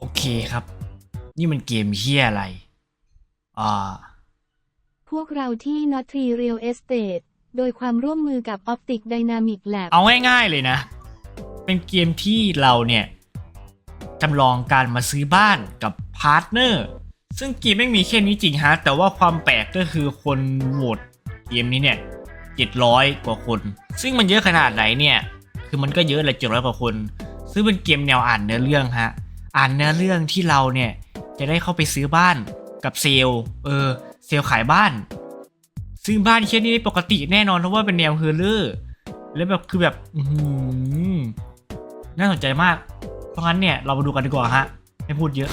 โอเคครับ นี่มันเกมเฮียอะไร อ่า พวกเราที่ Not Tree Real Estate โดยความร่วมมือกับ Optic Dynamic Lab เอาง่ายๆเลยนะ เป็นเกมที่เราเนี่ยจำลองการมาซื้อบ้านกับพาร์ทเนอร์ ซึ่งเกมไม่มีแค่นี้จริงฮะ แต่ว่าความแปลกก็คือคนโหวตเกมนี้เนี่ย700 กว่าคน ซึ่งมันเยอะขนาดไหนเนี่ย คือมันก็เยอะเลย700 กว่าคน ซึ่งเป็นเกมแนวอ่านเนื้อเรื่องฮะ อ่านเนื้อเรื่องที่เราเนี่ยจะได้เข้าไปซื้อบ้านกับเซลเออเซลขายบ้าน ซึ่งบ้านเช่นนี้ปกติแน่นอนเพราะว่าเป็นแนวเฮอร์เลอร์แล้วแบบคือแบบอน่าสนใจมาก เพราะงั้นเนี่ยเรามาดูกันดีกว่าฮะไม่พูดเยอะ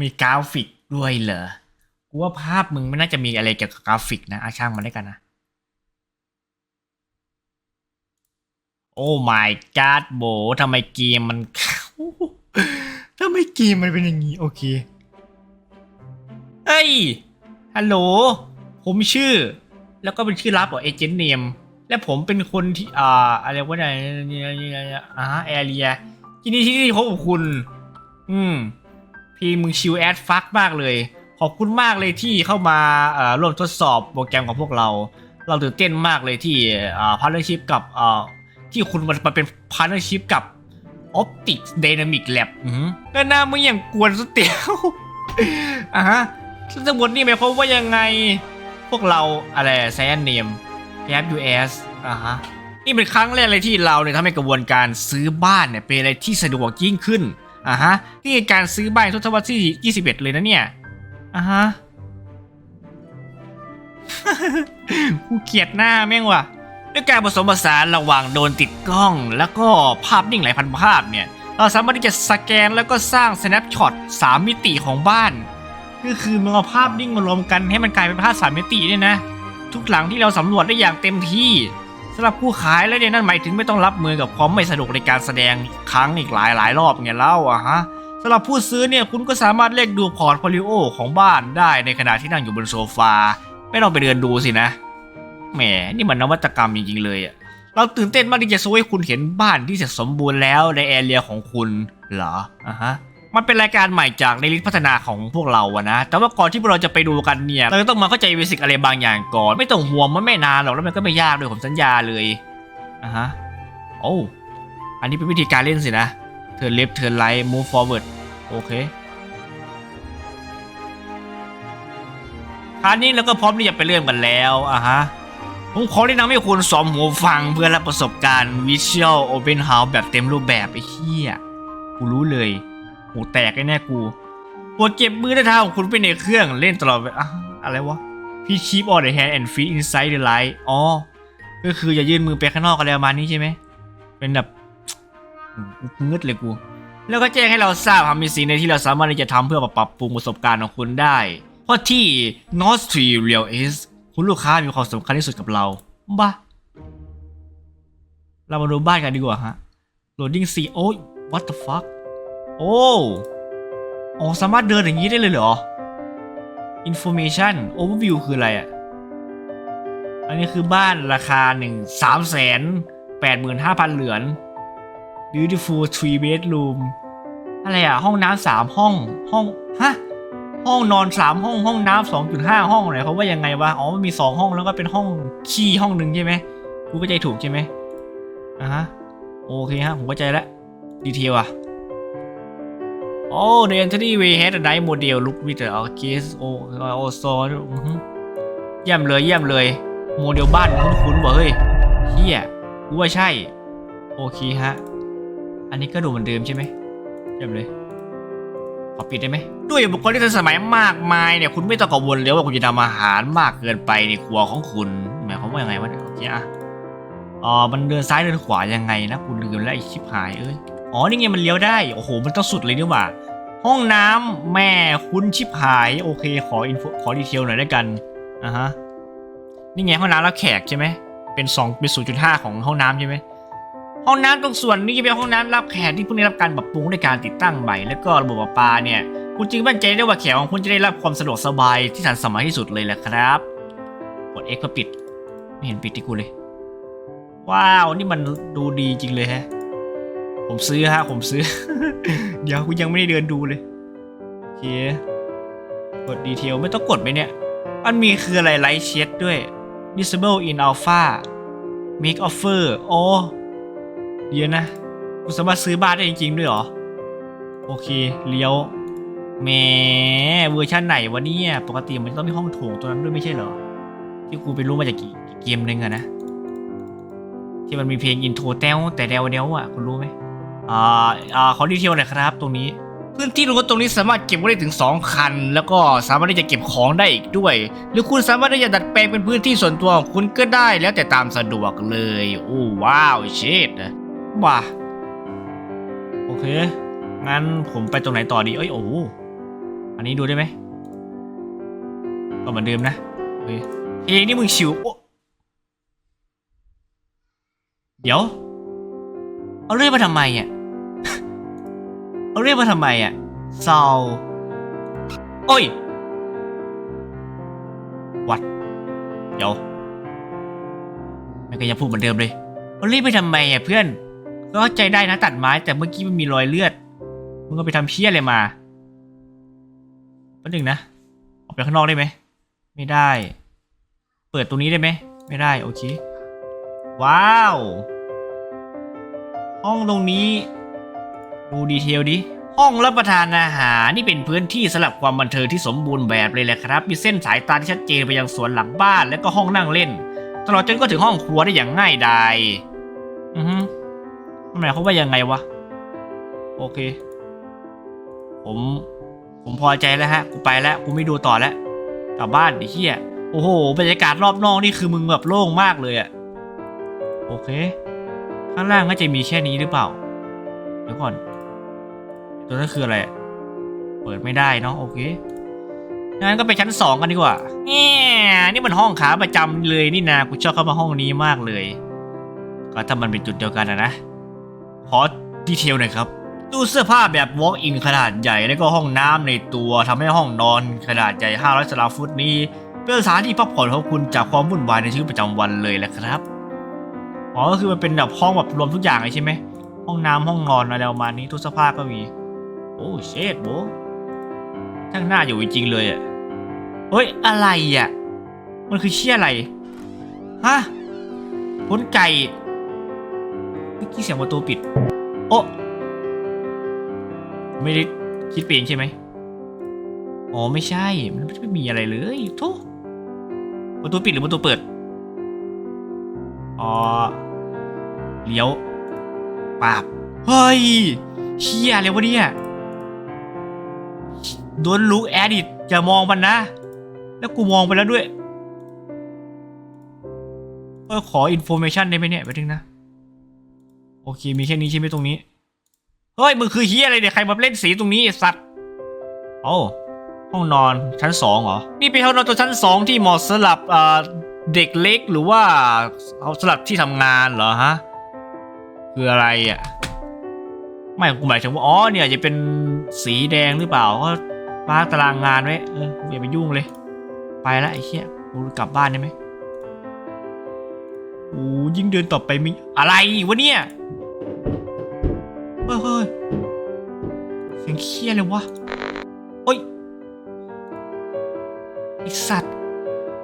มีกราฟิกด้วยเหรอกูว่าภาพมึงไม่น่าจะมีอะไรเกี่ยวกับกราฟิกนะอาช่างมันได้กันนะโอ้ my god โบทำไมเกมมัน ทำไมเกมมันเป็นอย่างนี้โอเคเฮ้ย ฮัลโหล ผมชื่อ แล้วก็เป็นชื่อลับของเอเจนต์เนม และผมเป็นคนที่ อ่า อะไรวะเนี่ยเนี่ยอ่าแอเรียที่นี่ที่นี่พบกับคุณ อืม พี่มึงชิวแอดฟักมากเลย ขอบคุณมากเลยที่เข้ามาอ่อร่วมทดสอบโปรแกรมของพวกเรา เราตื่นเต้นมากเลยที่ อ่าพาร์ทเนอร์ชิพกับ อ่า ที่คุณมันมาเป็นพาร์ทเนอร์ชิพกับ Optic Dynamic Lab อือหือแล้วหน้ามึงอย่างกวนสเตียวอะฮะซึ่งทั้งหมดนี่หมายความว่ายังไง พวกเราอะไรไซแอนเนมแอป US อะฮะ นี่เป็นครั้งแรกเลยที่เราเนี่ยทำให้กระบวนการซื้อบ้านเนี่ยเป็นอะไรที่สะดวกยิ่งขึ้นอะฮะ นี่คือการซื้อบ้านทศวรรษที่21 เลยนะเนี่ยอะฮะกูเกลียดหน้าแม่งว่ะ ด้วยการผสมผสานระหว่างโดนติดกล้อง แล้วก็ภาพนิ่งหลายพันภาพเนี่ย เราสามารถที่จะสแกนแล้วก็สร้าง snapshot 3 มิติของบ้าน ก็คือมันเอาภาพนิ่งมารวมกันให้มันกลายเป็นภาพสามมิติเนี่ยนะ ทุกหลังที่เราสำรวจได้อย่างเต็มที่สำหรับผู้ขายแล้วเนี่ยนั่นหมายถึงไม่ต้องรับมือกับความไม่สะดวกในการแสดงครั้งอีกหลายหลายรอบไงเล่าอะฮะสำหรับผู้ซื้อเนี่ยคุณก็สามารถเลือกดูพอร์ตโฟลิโอของบ้านได้ในขณะที่นั่งอยู่บนโซฟา ไม่ต้องไปเดินดูสินะ แหมนี่มันนวัตกรรมจริงๆเลยอะเราตื่นเต้นมากที่จะโชว์ให้คุณเห็นบ้านที่เสร็จสมบูรณ์แล้วในแอเรียของคุณเหรออะฮะมันเป็นรายการใหม่จากในลิสพัฒนาของพวกเราอะนะ แต่ว่าก่อนที่พวกเราจะไปดูกันเนี่ย เราจะต้องมาเข้าใจเบสิกอะไรบางอย่างก่อน ไม่ต้องห่วงมันไม่นานหรอกแล้วมันก็ไม่ยากด้วยผมสัญญาเลยอะฮะโอ้อันนี้เป็นวิธีการเล่นสินะเทิร์นเลฟเทิร์นไ g ท์ move forward โอเคคราวนี้เราก็พร้อมที่จะไปเริ่มกันแล้วอะฮะ ผมขอแนะนำให้คุณสอมหูฟังเพื่อรับประสบการณ์ Visual Open House แบบเต็มรูปแบบไอ้เหี้ยกูรู้เลยหูแตกแน่กูปวดเจ็บมือและเท้าของคุณไปในเครื่องเล่นตลอดเวลาอะอะไรวะพี่ keep on the hand and feet inside the light อ๋อ ก็คืออย่ายื่นมือไปข้างนอกอะไรประมาณนี้ใช่ไหม เป็นแบบงึดเลยกู แล้วก็แจ้งให้เราทราบครับมีสิ่งในที่เราสามารถที่จะทำเพื่อปรับปรุงประสบการณ์ของคุณได้ เพราะที่ North r e e Real Is คุณลูกค้ามีความสำคัญที่สุดกับเราบ้าเรามาดูบ้านกันดีกว่าฮะ loading sea โอ้ย what the fuck โอ้อ๋อสามารถเดินอย่างนี้ได้เลยเหรอ information overview คืออะไรอะ อันนี้คือบ้านราคาหนึ่งสามแสนแปดหมื่นห้าพันเหรียญ beautiful three bedroom อะไรอะ ห้องน้ำสามห้องห้อง ฮะ ห้องนอนสามห้องห้องน้ำสองจุดห้าห้องไหนเขาว่ายังไงวะอ๋อมันมีสองห้องแล้วก็เป็นห้องขี้ห้องหนึ่งใช่ไหมกูเข้าใจถูกใช่ไหมอะฮะโอเคฮะผมเข้าใจแล้วดีเทลอะโอ้ the entry way has a nice model look with the arcade โอ้โอซอเยี่ยมเลยเยี่ยมเลย โมเดลบ้านมันคุ้นๆว่เฮ้ยเฮียกูว่าใช่ โอเคฮะ อันนี้ก็ดูเหมือนเดิมใช่ไหมเยี่ยมเลย ขอปิดได้ไหมด้วยอุปกรณ์ที่ทันสมัยมากมายเนี่ยคุณไม่ต้องกังวลเลยว่าคุณจะทำอาหารมากเกินไปในครัวของคุณหมายความว่ายังไงวะเนี่ยโอเคอะอ๋อมันเดินซ้ายเดินขวายังไงนะคุณลืมแล้วไอชิบหายเอ้ยอ๋อนี่ไงมันเลี้ยวได้โอ้โหมันต้องสุดเลยนี่หว่าห้องน้ำแม่คุณชิบหายโอเคขออินโฟขอดีเทลหน่อยได้กันอะฮะนี่ไงห้องน้ำรับแขกใช่ไหมเป็นสองเป็นศูนย์จุดห้าของห้องน้ำใช่ไหม ห้องน้ำตรงส่วนนี้จะเป็นห้องน้ำรับแขกที่เพิ่งได้รับการปรับปรุงด้วยการติดตั้งใหม่แล้วก็ระบบประปาเนี่ยคุณจึงมั่นใจได้ว่าแขกของคุณจะได้รับความสะดวกสบายที่ทันสมัยที่สุดเลยแหละครับกด X เพื่อปิด ไม่เห็นปิดที่กูเลย ว้าว นี่มันดูดีจริงเลยฮะ ผมซื้อฮะ ผมซื้อ เดี๋ยวกูยังไม่ได้เดินดูเลยโอเคกดดีเทลไม่ต้องกดไหมเนี่ย มันมีคืออะไรไลท์เชดด้วย disable in alpha make offer โอ้ เดี๋ยวนะกูสามารถซื้อบ้านได้จริงๆด้วยเหรอ โอเค เลี้ยวแหมเวอร์ชันไหนวะเนี่ย ปกติมันต้องมีห้องโถงตัวนั้นด้วยไม่ใช่เหรอ ที่กูไปรู้มาจากกี่เกมนึงอะนะ ที่มันมีเพลงอินโทรแต้วแต่แดวเดวอะคุณรู้ไหมอ่าอ่าขอดีเทลหน่อยครับ ตรงนี้พื้นที่รถตรงนี้สามารถเก็บไว้ได้ถึง 2 คัน แล้วก็สามารถที่จะเก็บของได้อีกด้วย หรือคุณสามารถที่จะดัดแปลงเป็นพื้นที่ส่วนตัวของคุณก็ได้แล้วแต่ตามสะดวกเลย โอ้ว้าวเชิด ว้าโอเค งั้นผมไปตรงไหนต่อดีเอ้ยโอ้อันนี้ดูได้ไหมก็เหมือนเดิมนะโอเคเพลงนี่มึงชิวเดี๋ยว เอาเรื่องมาทำไมอะเอาเรียกมาทำไมอะซาวโอ้ยวัดเดี๋ยวมันก็ยังพูดเหมือนเดิมเลยเอาเรียกไปทำไมอะเพื่อน ก็ใจได้นะตัดไม้ แต่เมื่อกี้มันมีรอยเลือดมึงก็ไปทำเพี้ยอะไรมาแป๊บนึงนะ ออกไปข้างนอกได้ไหม ไม่ได้ เปิดตรงนี้ได้ไหม ไม่ได้ โอเค ว้าว ห้องตรงนี้ ดูดีเทลดิ ห้องรับประทานอาหารนี่เป็นพื้นที่สำหรับความบันเทิงที่สมบูรณ์แบบเลยแหละครับ มีเส้นสายตาที่ชัดเจนไปยังสวนหลังบ้าน และก็ห้องนั่งเล่น ตลอดจนก็ถึงห้องครัวได้อย่างง่ายดาย อือฮึ มันหมายความว่ายังไงวะ โอเค ผม ผมพอใจแล้วฮะ กูไปแล้ว กูไม่ดูต่อแล้ว กลับบ้านไอ้เหี้ย โอ้โห บรรยากาศรอบนอกนี่คือมึงแบบโล่งมากเลยอะโอเค ข้างล่างก็จะมีแค่นี้หรือเปล่า เดี๋ยวก่อน ตัวนั้นคืออะไร เปิดไม่ได้เนาะ โอเค งั้นก็ไปชั้นสองกันดีกว่าแหมนี่มันห้องขาประจำเลยนี่นา กูชอบเข้ามาห้องนี้มากเลย ก็ถ้ามันเป็นจุดเดียวกันนะนะ ขอดีเทลหน่อยครับตู้เสื้อผ้าแบบ walk in ขนาดใหญ่แล้วก็ห้องน้ำในตัวทำให้ห้องนอนขนาดใหญ่ 500ตารางฟุตนี้เป็นสถานที่พักผ่อนของคุณจากความวุ่นวายในชีวิตประจำวันเลยแหละครับอ๋อก็คือมันเป็นแบบห้องแบบรวมทุกอย่างเลยใช่ไหมห้องน้ำห้องนอนอะไรประมาณนี้ตู้เสื้อผ้าก็มี โอ้เชดโบทั้งหน้าอยู่จริงเลยอะเฮ้ยอะไรอะมันคือเชี่ยอะไรฮะพนไก่ มื่อกี้เสียงประตูปิด โอ้ไม่ได้คิดเปลี่ยนใช่ไหมอ๋อไม่ใช่ มันไม่มีอะไรเลยทุกประตูปิดหรือประตูเปิด อ๋อ เลี้ยวปาบ เฮ้ยเชี่ยอะไรวะเนี่ยโดนลุกแอดิตอย่ามองมันนะ แล้วกูมองไปแล้วด้วยเออขออินโฟเมชันได้ไหมเนี่ยไปถึงนะ โอเค มีแค่นี้ใช่ไหมตรงนี้ เฮ้ย มึงคือเฮียอะไรเนี่ย ใครมาเล่นสีตรงนี้ไอสัตว์ โอ้ห้องนอนชั้นสองเหรอ นี่เป็นห้องนอนตัวชั้นสองที่เหมาะสำหรับเด็กเล็กหรือว่าเอาสำหรับที่ทำงานเหรอฮะ คืออะไรอะ ไม่กูหมายถึงว่า อ๋อ เนี่ยจะเป็นสีแดงหรือเปล่า ก็มาตารางงานไว้ เอออย่าไปยุ่งเลย ไปละไอ้เหี้ยกูกลับบ้านได้ไหมโอ้ยิ่งเดินต่อไปมีอะไรวะเนี่ย เฮ้ยเฮ้ยเสียงเคี้ยเลยวะโอ้ยไอสัตว์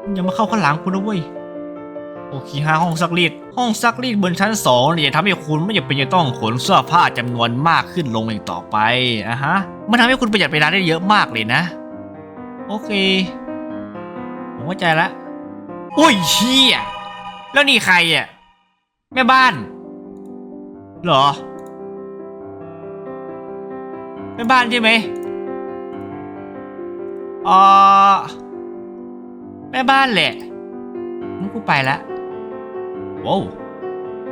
มึงอย่ามาเข้าข้างหลังกูนะเว้ยโอเคฮะห้องซักรีดห้องซักรีดบนชั้นสองเนี่ยจะทำให้คุณไม่จำเป็นจะต้องขนเสื้อผ้าจำนวนมากขึ้นลงอีกต่อไปอะฮะมันทำให้คุณประหยัดเวลาได้เยอะมากเลยนะ โอเค ผมเข้าใจละโอ้ยเชี่ยแล้วนี่ใครอะแม่บ้าน เหรอ แม่บ้านใช่ไหมอ๋อแม่บ้านแหละงั้นกูไปละว้าว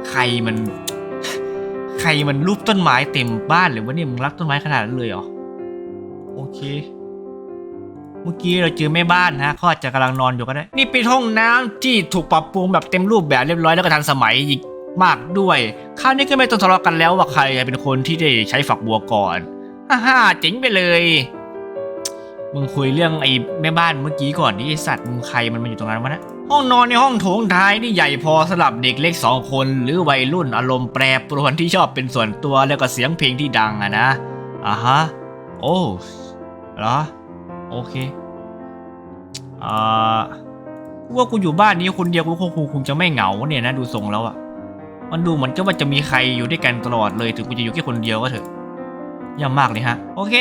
ใครมัน ใครมันรูปต้นไม้เต็มบ้านหรือว่าเนี่ยมึงรักต้นไม้ขนาดนั้นเลยเหรอ โอเค เมื่อกี้เราเจอแม่บ้านนะเขาอาจจะกำลังนอนอยู่ก็ได้ นี่เป็นห้องน้ำที่ถูกปรับปรุงแบบเต็มรูปแบบเรียบร้อยแล้วก็ทันสมัยอีกมากด้วย คราวนี้ก็ไม่ต้องทะเลาะกันแล้วว่าใครจะเป็นคนที่ได้ใช้ฝักบัวก่อน ฮ่าเจ๋งไปเลย มึงคุยเรื่องไอ้แม่บ้านเมื่อกี้ก่อนดิไอ้สัตว์มึงใครมันมาอยู่ตรงนั้นวะนะห้องนอนในห้องโถงท้ายนี่ใหญ่พอสำหรับเด็กเล็กสองคน หรือวัยรุ่นอารมณ์แปรปรวนที่ชอบเป็นส่วนตัวแล้วก็เสียงเพลงที่ดังอะนะอ่าฮะ โอ้เหรอ โอเคอ่าว่ากูอยู่บ้านนี้คนเดียวกูคงคงคงจะไม่เหงาเนี่ยนะดูทรงแล้วอะมันดูเหมือนกับว่าจะมีใครอยู่ด้วยกันตลอดเลยถึงกูจะอยู่แค่คนเดียวก็เถอะ ย่ำมากเลยฮะ โอเค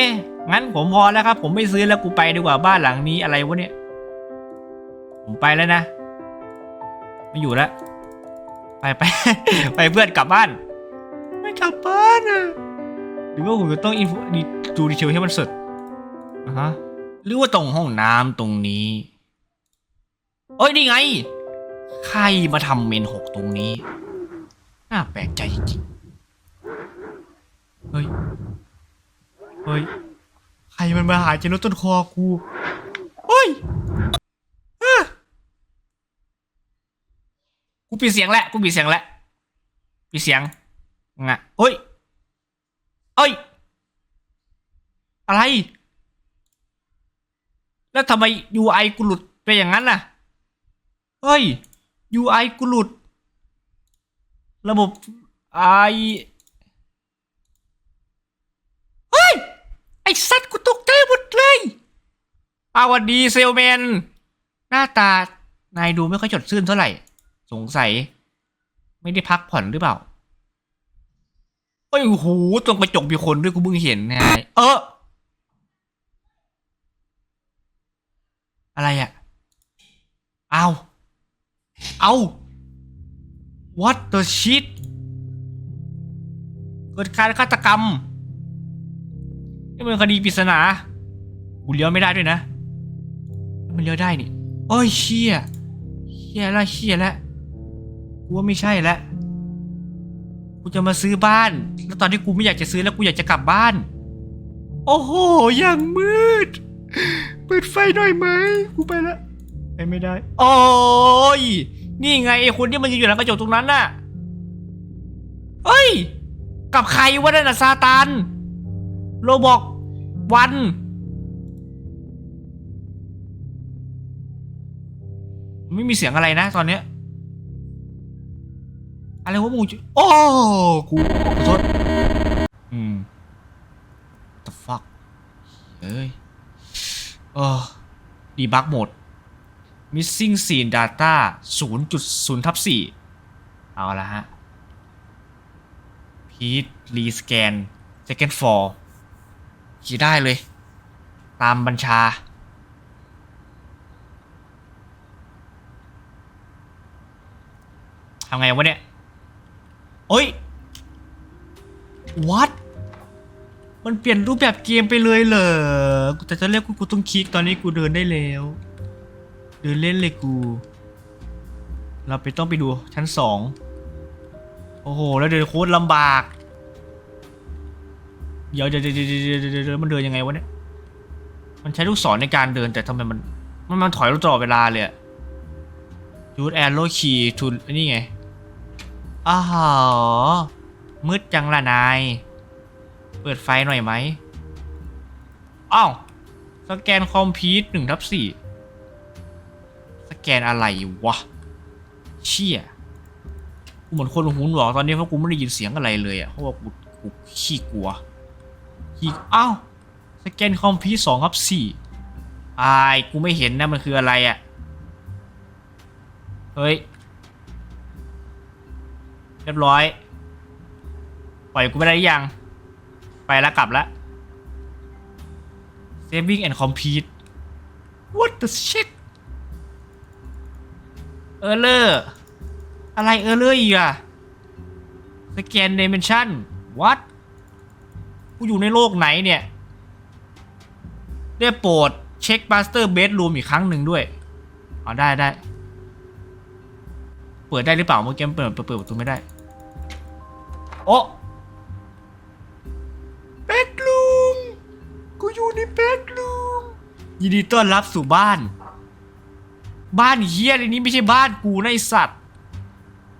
งั้นผมพอแล้วครับ ผมไม่ซื้อแล้วกูไปดีกว่าบ้านหลังนี้อะไรวะเนี่ย ผมไปแล้วนะ ไม่อยู่แล้ว ไปไปไปเพื่อนกลับบ้าน ไม่กลับบ้านอะหรือว่าผมจะต้องอินโฟดูดีเทลให้มันสุดอะฮะหรือว่าตรงห้องน้ำตรงนี้เอ้ยนี่ไง ใครมาทำเมนหกตรงนี้ น่าแปลกใจจริงเฮ้ย เฮ้ย ใครมันมาหาเจนุสต้นคอกูเฮ้ยอะกูปิดเสียงแล้วกูปิดเสียงแล้วปิดเสียงงะเฮ้ยเอ้ย อะไร แล้วทำไม UI กูหลุดไปอย่างนั้นน่ะ เฮ้ย UI กูหลุด ระบบ I เฮ้ย ไอสัตว์กูตกใจหมดเลย อาวันดีเซลแมน หน้าตานายดูไม่ค่อยจดชื่นเท่าไหร่ สงสัย ไม่ได้พักผ่อนหรือเปล่าเอ้ยโอ้โหตรงกระจกมีคนด้วยกูเพิ่งเห็นไงเออ อะไรอะเอาเอา what the shit เกิดการฆาตกรรมนี่มันคดีปริศนากูเลี้ยวไม่ได้ด้วยนะ มันเลี้ยวได้นี่โอ้ยเชี่ยเชี่ยละเชี่ยละกูว่าไม่ใช่ละกูจะมาซื้อบ้าน แล้วตอนที่กูไม่อยากจะซื้อแล้วกูอยากจะกลับบ้าน โอ้โหย่างมืด เปิดไฟหน่อยไหมกูไปละไปไม่ได้ โอ้ยนี่ไงไอ้คนที่มันยืนอยู่หลังกระจกตรงนั้นน่ะเฮ้ย กับใครวะนั่นน่ะซาตานโรบอกวัน ไม่มีเสียงอะไรนะตอนเนี้ย อะไรวะมึงโอ้กูขอโทษอืม the fuck เอ้ยเออดีบักโหมด missing scene data 0.0ทับ4เอาละฮะ Pete rescan second for ขี่ได้เลย ตามบัญชา ทำ ไงวะเนี่ยโอ้ย what มันเปลี่ยนรูปแบบเกมไปเลยเหรอแต่จะเรียกกูกูต้องคลิกตอนนี้กูเดินได้แล้ว เดินเล่นเลยกู เราไปต้องไปดูชั้นสองโอ้โห แล้วเดินโคตรลำบาก เดี๋ยวเดี๋ยวเดี๋ยวเดี๋ยวเดี๋ยวมันเดินยังไงวะเนี่ย มันใช้ลูกศรในการเดินแต่ทำไมมัน มันมันถอยรถตลอดเวลาเลยอะยูดแอนโลคีทุนนี่ไง อ้าวมืดจังล่ะนาย เปิดไฟหน่อยไหมอ้าว สแกนคอมพิวต์หนึ่งทับสี่สแกนอะไรวะ เชี่ยกูเหมือนคนหูหนวกตอนนี้เพราะกูไม่ได้ยินเสียงอะไรเลยอะเพราะว่ากูกูขี้กลัวขี้อ้าวสแกนคอมพิวต์สองทับสี่อายกูไม่เห็นนะมันคืออะไรอะเฮ้ย เรียบร้อย ปล่อยกูไปได้ยัง ไปแล้วกลับแล้ว saving and complete what the shit เออเลอร์อะไรเออเลอร์อีกอะสแกน dimension what กูอยู่ในโลกไหนเนี่ย ได้โปรดเช็ค master bedroom อีกครั้งหนึ่งด้วย อ๋อได้ได้ เปิดได้หรือเปล่าเมื่อกี้เปิดเปิดประตูไม่ได้ โอ้ bedroom กูอยู่ใน bedroom ยินดีต้อนรับสู่บ้าน บ้านเฮียอะไรนี้ไม่ใช่บ้านกูนะไอสัตว์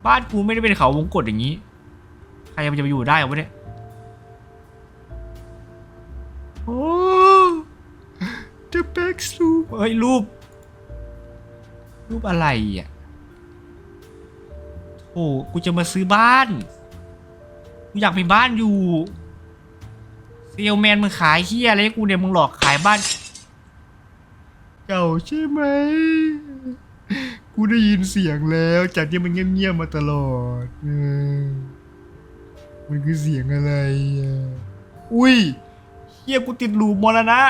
บ้านกูไม่ได้เป็นเขาวงกฏอย่างนี้ ใครมันจะมาอยู่ได้วะเนี่ยโอ้ the back room เฮ้ยรูป รูปอะไรอะโอ้กูจะมาซื้อบ้าน กูอยากมีบ้านอยู่เซลแมนมึงขายเฮียอะไรให้กูเนี่ยมึงหลอกขายบ้านเก่าใช่ไหมกูได้ยินเสียงแล้วจากที่มันเงียบๆมาตลอดเออมันคือเสียงอะไรอะอุ้ยเฮียกูติดหลูมมรณะ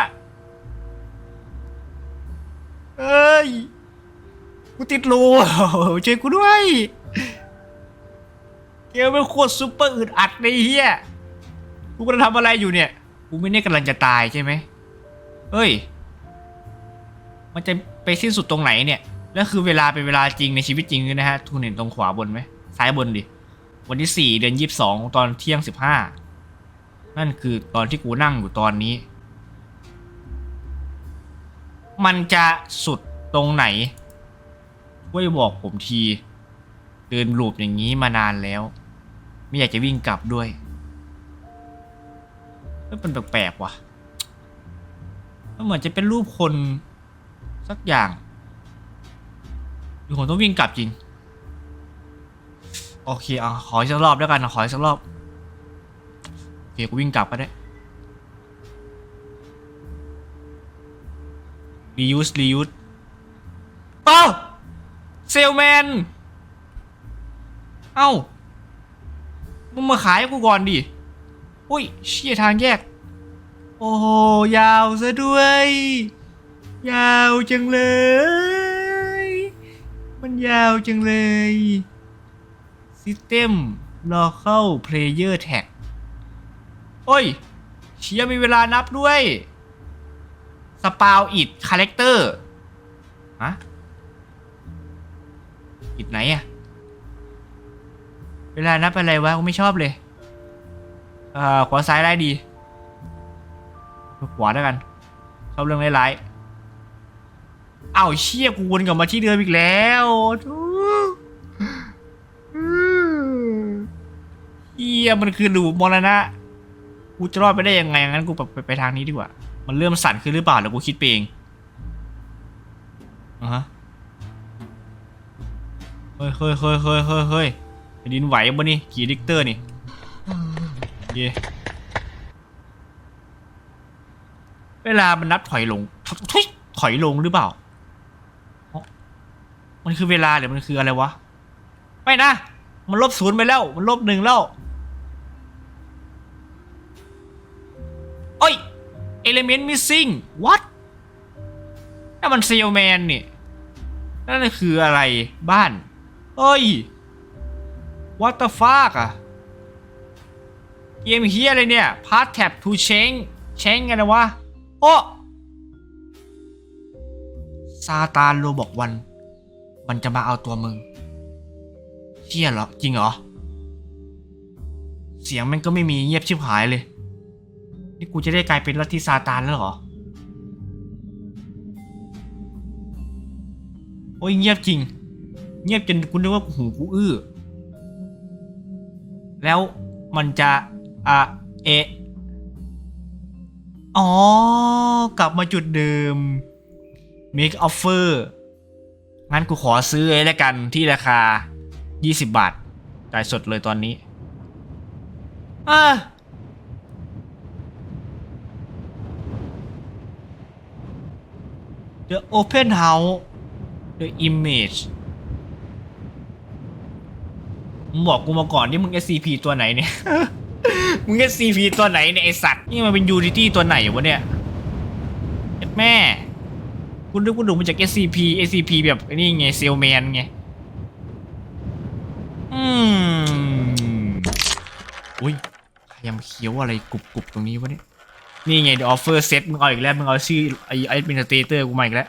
เอ้ย กูติดหลูช่วยกูด้วย เกมเป็นโคตรซุปเปอร์อึดอัดเลยเฮียกูกำลังทำอะไรอยู่เนี่ย กูไม่ได้กำลังจะตายใช่ไหมเฮ้ย มันจะไปสิ้นสุดตรงไหนเนี่ย แล้วคือเวลาเป็นเวลาจริงในชีวิตจริงเลยนะฮะ ทุนเห็นตรงขวาบนไหม ซ้ายบนดิ วันที่สี่เดือนยี่สิบสองตอนเที่ยงสิบห้านั่นคือตอนที่กูนั่งอยู่ตอนนี้ มันจะสุดตรงไหนช่วยบอกผมที เดินลูปอย่างนี้มานานแล้ว ไม่อยากจะวิ่งกลับด้วยมันแปลกๆว่ะมันเหมือนจะเป็นรูปคนสักอย่างหรือผมต้องวิ่งกลับจริง โอเคเอาขออีกสักรอบแล้วกันขออีกสักรอบโอเคกูวิ่งกลับก็ได้ reuse reuse เอ้าเซลแมน เอ้า มึงมาขายกูก่อนดิ อุ้ยเชี่ยทางแยก โอ้โหยาวซะด้วย ยาวจังเลย มันยาวจังเลย System Local Player Tag โอ้ย เชียมีเวลานับด้วย สปาวอิดคาแรคเตอร์ฮะอิดไหนอะ เวลานับอะไรวะกูไม่ชอบเลย เอ่อขวาซ้ายได้ดี ขวาด้วกัน ชอบเรื่องไร้ายเอ้าเชี่ยกูวนกลับมาที่เดิมอีกแล้วเฮียมันคือหลูมรณะกูจะรอดไปได้ยังไงงั้นกูไปไปทางนี้ดีกว่า มันเริ่มสั่นขึ้นหรือเปล่าหรือกูคิดไปเองอะฮะเฮ้ยเฮ้ยเฮ้ยเฮ้ยเฮ้ย นดินไหวบ่นี่กี่ดิกเตอร์นี่เย่เวลามันนับถอยลงทุยถอยลงหรือเปล่าอ๋อมันคือเวลาหรือมันคืออะไรวะ ไม่นะ มันลบศูนย์ไปแล้ว มันลบหนึ่งแล้วโอ้ย element missing what นั่นมันเซลแมนนี่ นั่นคืออะไรบ้าน เอ้ย what the fuck อะเกมเฮียอะไรเนี่ย path tab to change change ไงนะวะ โอ้ซาตานโรบอกวัน มันจะมาเอาตัวมึงเชี่ยเหรอ จริงเหรอ เสียงมันก็ไม่มีเงียบชิบหายเลย นี่กูจะได้กลายเป็นลัทธิซาตานแล้วเหรอ โอ้ยเงียบจริง เงียบจนกูนึกว่าหูกูอื้อ แล้วมันจะอะเอะอ๋อ กลับมาจุดเดิม make offer งั้นกูขอซื้อเลยแล้วกันที่ราคา 20 บาทจ่ายสดเลยตอนนี้อะ The Open House The Image มึ งบอกกูมาก่อนที่มึง SCP ตัวไหนเนี่ย มึง SCP ตัวไหนเนี่ยไอสัตว์ นี่มันเป็น Unity ตัวไหนวะเนี่ยเอ็ดแม่ คุณนึกว่าดูมาจาก SCP SCP แบบไอ้นี่ไงเซลแมนไง อืม อุ้ยพยายามเคี้ยวอะไรกรุบๆตรงนี้วะเนี่ย นี่ไง The Offer Set มึงเอาอีกแล้ว มึงเอาชื่อไอ้ Administrator กูมาอีกแล้ว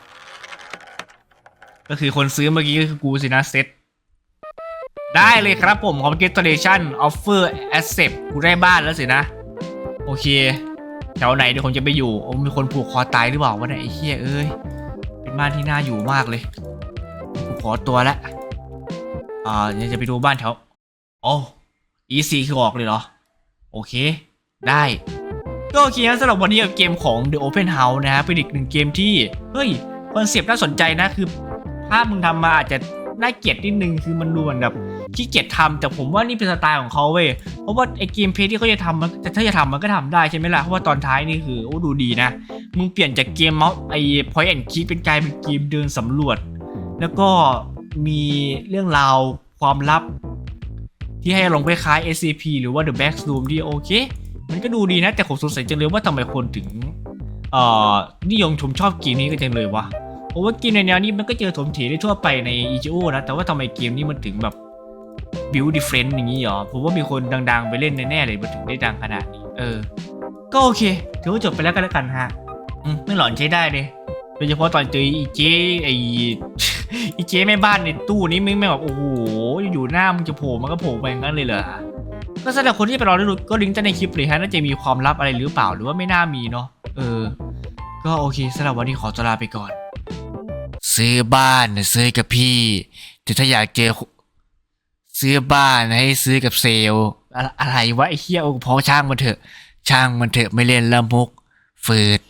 ก็คือคนซื้อเมื่อกี้ก็คือกูสินะเซ็ต ได้เลยครับผม Congratulation Offer Accept กูได้บ้านแล้วสินะ โอเค แถวไหนเดี๋ยวผมจะไปอยู่ โอ้มีคนผูกคอตายหรือเปล่าวะเนี่ยไอ้เหี้ยเอ้ย เป็นบ้านที่น่าอยู่มากเลยกูขอตัวละอ่าเดี๋ยวจะไปดูบ้านแถวโอ้ EC คือออกเลยเหรอ โอเค ได้ก็โอเคนะสำหรับวันนี้กับเกมของ The Open House นะฮะเป็นอีกหนึ่งเกมที่ เฮ้ยคอนเซปต์น่าสนใจนะคือถ้ามึงทำมาอาจจะน่าเกลียดนิดนึงคือมันดูเหมือนแบบ ขี้เกียจทำแต่ผมว่านี่เป็นสไตล์ของเขาเว้ยเพราะว่าไอ้เกมเพลย์ที่เขาจะทำมันแต่ถ้าจะทำมันก็ทำได้ใช่ไหมล่ะเพราะว่าตอนท้ายนี่คือโอ้ดูดีนะ มึงเปลี่ยนจากเกมเมาส์ไอ้ point and click เป็นกลายเป็นเกมเดินสำรวจ แล้วก็มีเรื่องราวความลับ ที่ให้ลงไปคล้าย SCP หรือว่า The Backroom ที่โอเค มันก็ดูดีนะ แต่ผมสงสัยจังเลยว่าทำไมคนถึงเอ่อนิยมชมชอบเกมนี้กันจังเลยวะเพราะว่าเกมในแนวนี้มันก็เจอถมถีได้ทั่วไปใน EGO นะ แต่ว่าทำไมเกมนี้มันถึงแบบ build different อย่างนี้เหรอ ผมว่ามีคนดังๆ ไปเล่นแน่ๆเลยมันถึงได้ดังขนาดนี้ เออ ก็โอเค ถือว่าจบไปแล้วกันแล้วกันฮะมไม่หลอนใช้ได้เลย โดยเฉพาะตอนเจออีเจไออีเจแม่บ้านในตู้นี้มึงไม่งแบบโอ้โห อยู่หน้ามึงจะโผล่มันก็โผล่ไปอย่างนั้นเลยเหรอ ก็สำหรับคนที่ไปรอได้ดูก็ลิงก์จะในคลิปเลยฮะ น่าจะมีความลับอะไรหรือเปล่า หรือว่าไม่น่ามีเนาะ เออ ก็โอเคสำหรับวันนี้ขอตัวลาไปก่อน ซื้อบ้านซื้อกับพี่ แต่ถ้าอยากเจอ ซื้อบ้านให้ซื้อกับเซลอะไรวะไอ้เหี้ยโอ้พอช่างมันเถอะ ช่างมันเถอะไม่เล่นละมุกฝืด